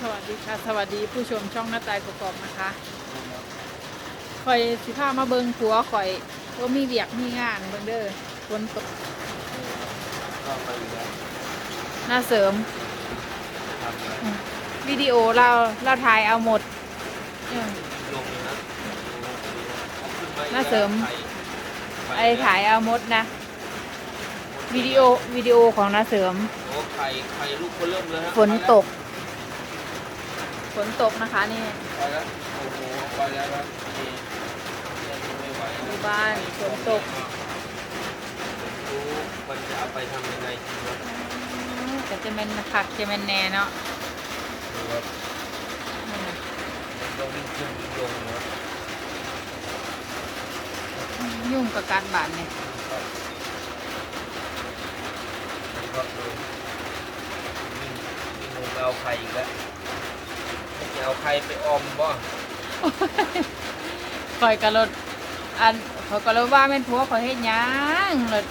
สวัสดีค่ะ สวัสดีผู้ชมช่องหน้าตายประกอบนะคะคอยสิพามาเบิงผัวคอยว่ามีเวียกมีงานเบิงเด้อฝนตกก็ไปอยู่แล้วหน้าเสริมทำอะไรวิดีโอเราเราถ่ายเอาหมดเออ ลงเลยนะเอาขึ้นมาอีกหน้าเสริมแล้วไอถ่ายเอาหมดนะวิดีโอวิดีโอของหน้าเสริม โอ้ไข่ไข่ลูกก็เริ่มเลยฮะฝนตกฝ นตกนะคะนี่ไปแล้วโอ้โหไปแล้วครับนี่ยังไม่ไหวอยู่บ้านฝนตกรู้มันจะเอาไปทำยังไงดีวะแต่จะเป็นผักจะเป็นแหน่เนาะดูว่าต้องวิ่งขึ้นวิ่งลงนะยุ่งกับการบานเนี่ยก็ดูวิ่งวิ่งลงไปเอาไข่อีกแล้วจะ เอาไข่ไปออมบ่คอยกระโดดอันเขาก็เลยว่าแม่นผัวคอยเฮ็ดหยังเลย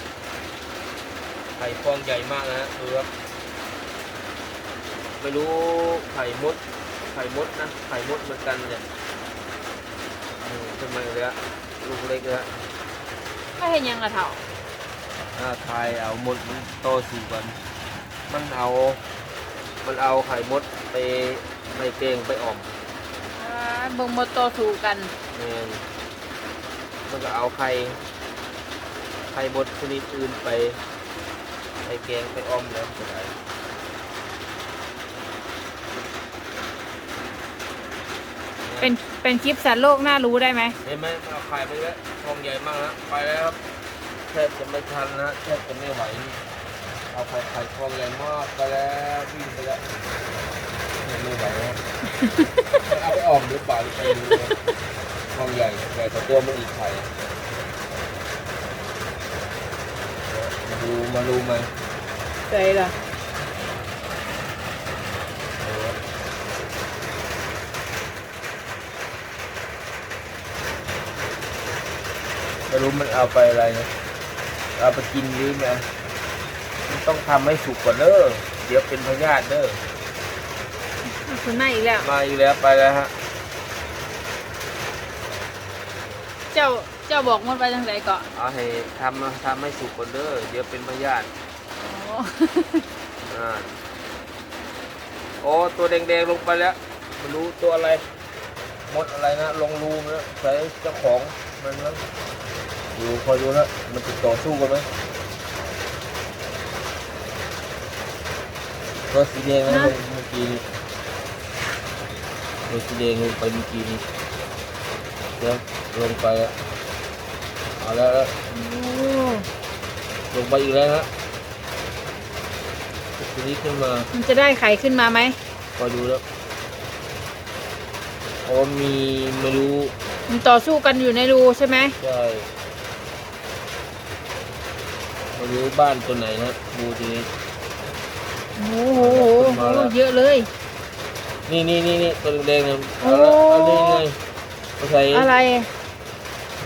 ไข่ฟองใหญ่มากนะฮะดูครับไม่รู้ไข่มด ไข่มดนะ ไข่มดเหมือนกันเนี่ยอืมขึ้นมาเลยฮะลูกเล็กเลยฮะถ้าเฮ็ดหยังละเถ่าถ้าทายเอามดมันโตสู่กัน มันเอา มันเอาไข่มดไป ไปเกงไปอ่อมอ่าเบิ่งบ่โตสู่กันเนี่ยมันก็เอาไข่ไข่มดชนิดอื่นไปไปแกงไปอ่อมแล้วจะได้เป็นเป็นคลิปสัตว์โลกน่ารู้ได้ไหมเห็นไหมมันเอาไข่ไปแล้วฟองใหญ่มากนะไปแล้วครับแทบจะไม่ทันนะแทบจะไม่ไหว เอาไข่ไข่ฟองใหญ่มากไปแล้ววิ่งไปแล้ว ไม่ไหวแล้วเอาไปออมหรือเปล่าไปดูนะฟองใหญ่ใหญ่กว่าตัวมันอีกไข่มาดูมาดูไหมใจล่ะไม่รู้มันเอาไปอะไรนะเอาไปกินหรือไงมันต้องทำให้สุกก่อนเด้อเดี๋ยวเป็นพยาธิเด้อ คุณนายอีกแล้ว มาอีกแล้วไปแล้วฮะ เจ้าเจ้าบอกมันไปทางไหนก่อนเอาให้ทำทำให้สุกก่อนเด้อเดี๋ยวเป็นพยาธิโอ้ อ่าโอ้ตัวแดงๆลงไปแล้วไม่รู้ตัวอะไรมดอะไรนะลงรูมแล้วใส่เจ้าของมันแล้วดูคอยดูนะมันจะต่อสู้กันไหมตัวสีแดงนะลงเมื่อกี้นี้ ตัวสีแดงลงไปเมื่อกี้นี้เดี๋ยวลงไปอะเอาแล้วแล้วโอ้ลงไปอีกแล้วฮะทีนี้ขึ้นมามันจะได้ไข่ขึ้นมาไหมคอยดูแล้วโอ้มีไม่รู้มันต่อสู้กันอยู่ในรูใช่ไหมใช่ไม่รู้บ้านตัวไหนนะดูทีนี้โอ้โหโอ้โหเยอะเลย นี่นี่นี่นี่ตัวแดงๆนะเอาละเอาเลยไงมาใส่อะไร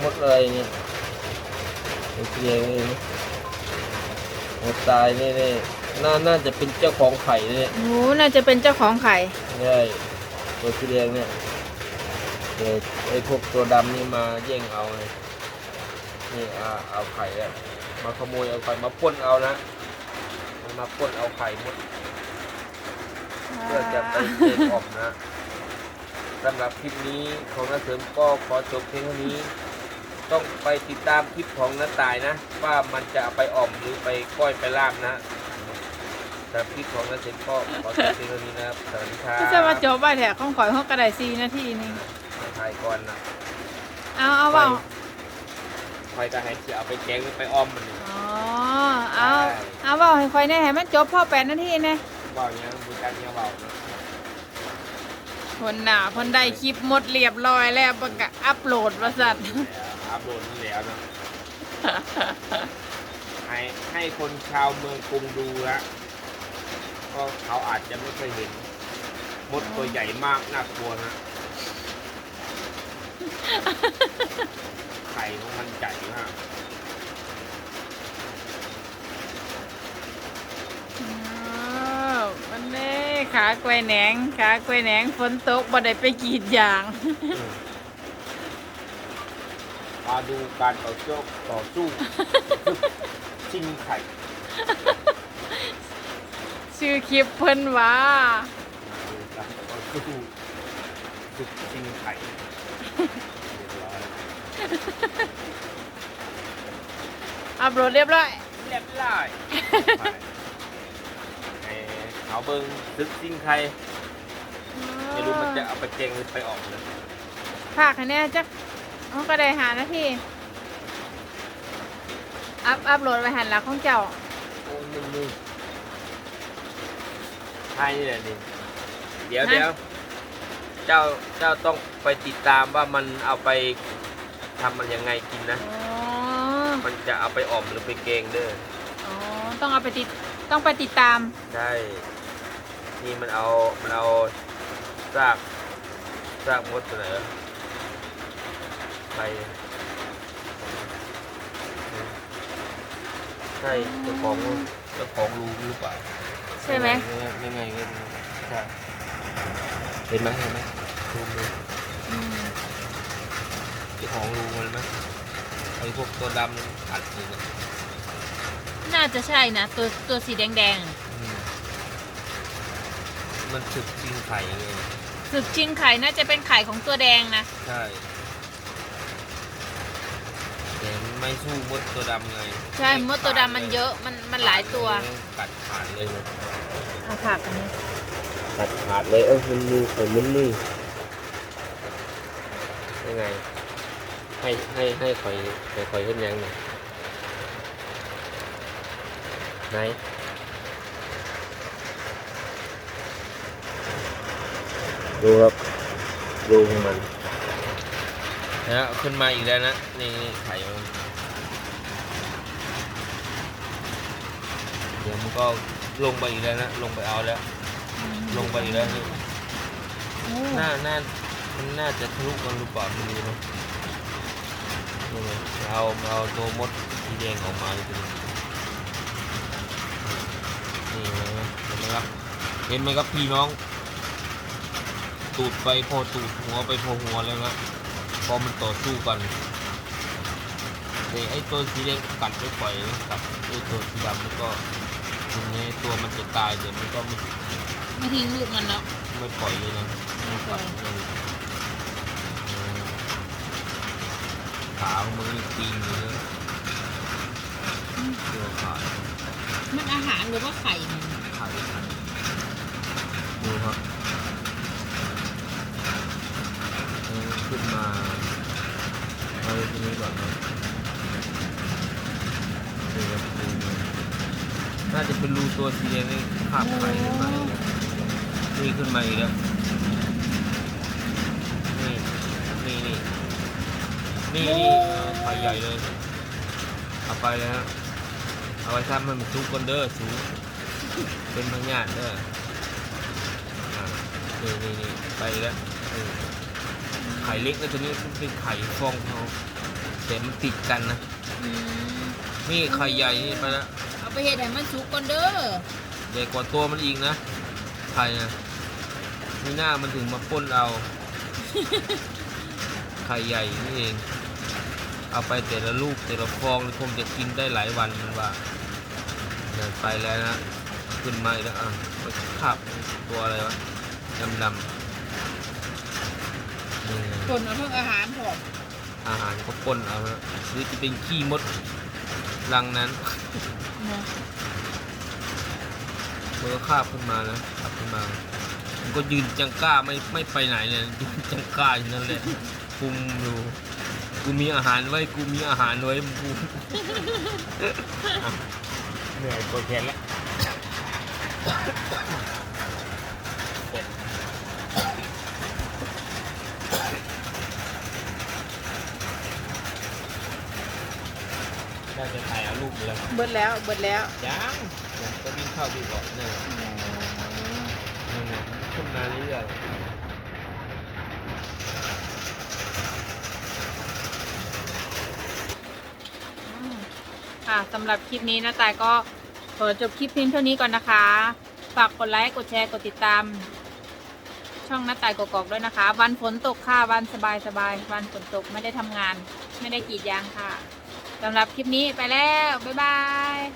มดอะไรเนี่ยตัวสีแดงเลยนะมดตายแน่ๆน่าน่าจะเป็นเจ้าของไข่เนี่ยโอ้น่าจะเป็นเจ้าของไข่ ใช่ตัวสีแดงเนี่ยเดี๋ยวไอ้พวกตัวดำนี่มาแย่งเอาไงนี่เอาเอาไข่อะมาขโมยเอาไข่มาปล้นเอานะมันมาปล้นเอาไข่หมด เพื่อจะไปเก็บออกนะสำหรับคลิปนี้ของน้าเสริมก็ขอจบเพียงเท่านี้ ต้องไปติดตามคลิปของน้าตายนะ ว่ามันจะเอาไปอ่อมหรือไปก้อยไปลาบนะสำหรับคลิปของน้าเสริมก็ขอจบเพียงเท่านี้นะครับสวัสดีครับที่จะมาจบไปแถะข้องข่อยห้องกระไดซีนาทีนึงถ่ายก่อนนะเอาเอาเปล่าคอยก็ให้เสียเอาไปแกงหรือไปอ้อมมันนี่อ๋อเอาเอาเปล่าให้ข่อยแน่ให้มันจบพ่อแปดนาทีแน่ เบาเนี้ยบุญการเนี้ยเบานะคนหนาคนได้คลิปหมดเรียบร้อยแล้วประกาศอัพโหลดประสัตว์อัพโหลดนี่แล้วนะให้ให้คนชาวเมืองกรุงดูนะก็เขาอาจจะไม่เคยเห็น มดตัวใหญ่มากน่ากลัวนะไข่ของมันใหญ่มาก อ้าวมันเล็กขากล้วยแหนงขากล้วยแหนงฝนตกบ่ได้ไปกรีดยาง มาดูการต่อสู้ต่อสู้ ชิงไข่ชื่อคลิปเพิ่นว่ามาดูการต่อสู้ศึกชิงไข่เรียบร้อยอัพโหลดเรียบร้อย เรียบร้อยไป เอาเบิ้งซึกชิงไข่ไม่รู้มันจะเอาไปเจงหรือไปออกเลยภาคให้แน่จักมันก็ได้หานาทีอัพอัพโหลดไปหันหลักของเจ้าโอ้มึงมึงใช่นี่แหละนี่เดี๋ยวฮะเดี๋ยวเจ้าเจ้าต้องไปติดตามว่ามันเอาไปทำมันยังไงกินนะอ๋อมันจะเอาไปอ่อมหรือไปเกงเด้อ อ๋อ ต้องเอาไปติด ต้องไปติดตาม ใช่ นี่มันเอามันเอาซากซากมดตัวไหนวะไปใช่เจ้าของเจ้าของรู้หรือเปล่าใช่ไหมยังไงยังไงใช่เห็นไหมเห็นไหมรูมเลยอืมเจ้าของรูมันไหมไอ้พวกตัวดำนี่อัดอยู่เนี่ยน่าจะใช่นะ ตัวตัวสีแดงอื มมันถึกจริงไข่ไงๆสึกชิงไข่น่าจะเป็นไข่ของตัวแดงนะใช่แต่ไม่สู้มดตัวดำไงใช่มดตัวดำมันเยอะมันมันหลายตัวกัดขาดเลยนะเอาผักอันนี้กัดขาดเลยเออมันมือผมมันมือยังไง ให้ให้ให้คอยให้คอยขึ้นยังหน่อยไหน ดูครับดูของมันนะ ขึ้นมาอีกแล้วนะนี่นี่ไข่มันเดี๋ยวมันก็ลงไปอีกแล้วนะ ลงไปเอาแล้ว ลงไปอีกแล้วนี่โอ้น่าน่ามันน่าจะทะลุกันหรือเปล่าไม่รู้เนอะนี่ไงเอาเอาตัวมดสีแดงออกมาเลยทีนี้นี่เห็นไหมเห็นไหมครับเห็นไหมครับพี่น้อง ตูดไปพอตูดหัวไปพอหัวแล้วนะพอมันต่อสู้กันแต่ไอ้ตัวสีแดงกัดไม่ปล่อยนะครับไอ้ตัวสีดำมันก็ถึงแม้ตัวมันจะตายแต่มันก็ไม่ไม่ทิ้งลูกมันแล้วไม่ปล่อยเลยนะไม่ปล่อยขาของมือตีนอยู่เลยตัวขามันอาหารหรือว่าไข่มันขาดูครับเออ ขึ้นมาเอาทีนี้ก่อนนะดูครับดูน่าจะเป็นรูตัวสีแดงนี่คาบไข่ขึ้นมาอีกแล้วนี่ขึ้นมาอีกแล้วนี่นี่นี่นี่นี่ไข่ใหญ่เลยเอาไปเลยฮะเอาไว้ทำให้มันซุกกันเด้อซุกเป็นพญาติเด้ออ่านี่นี่นี่ไปแล้ว ไข่เล็กแล้วตัวนี้มันเป็นไข่ฟองเขาแต่มันติดกันนะ อืมนี่ไข่ใหญ่นี่ไปแล้วเอาไปเห็ดให้มันสุกก่อนเด้อใหญ่กว่าตัวมันอีกนะ ไข่นะนี่หน้ามันถึงมาปล้นเอา ไข่ใหญ่นี่เอง เอาไปแต่ละลูกแต่ละฟองนี่คงจะกินได้หลายวันมันว่าเดินไปแล้วนะ ขึ้นมาอีกแล้วอะไปคาบตัวอะไรวะดำดำนี่ไง คนเอาเพิ่งอาหารผมอาหารก็ปล้นเอานะหรือจะเป็นขี้มดรังนั้นมันก็คาบขึ้นมานะคาบขึ้นมา มันก็ยืนจังก้าไม่ไม่ไปไหนเลยยืนจังก้าอยู่นั่นแหละคุมอยู่กูมีอาหารไว้กูมีอาหารไว้กูอะเหนื่อยปวดแขนแล้ว จะถ่ายเอารูปเลยเบิดแล้วเบิดแล้วยังผมก็วิ่งเข้าดูก่อเนี่ยนี่นะขึ้นมาเรื่อยค่ะสำหรับคลิปนี้นะตายก็ขอจบคลิปเพียงเท่านี้ก่อนนะคะ ฝากกดไลค์ กดแชร์ กดติดตาม ช่องน้าตายกกอกด้วยนะคะ วันฝนตกค่ะ วันสบายสบาย วันฝนตกไม่ได้ทำงาน ไม่ได้กีดยางค่ะ สำหรับคลิปนี้ไปแล้ว บ๊ายบาย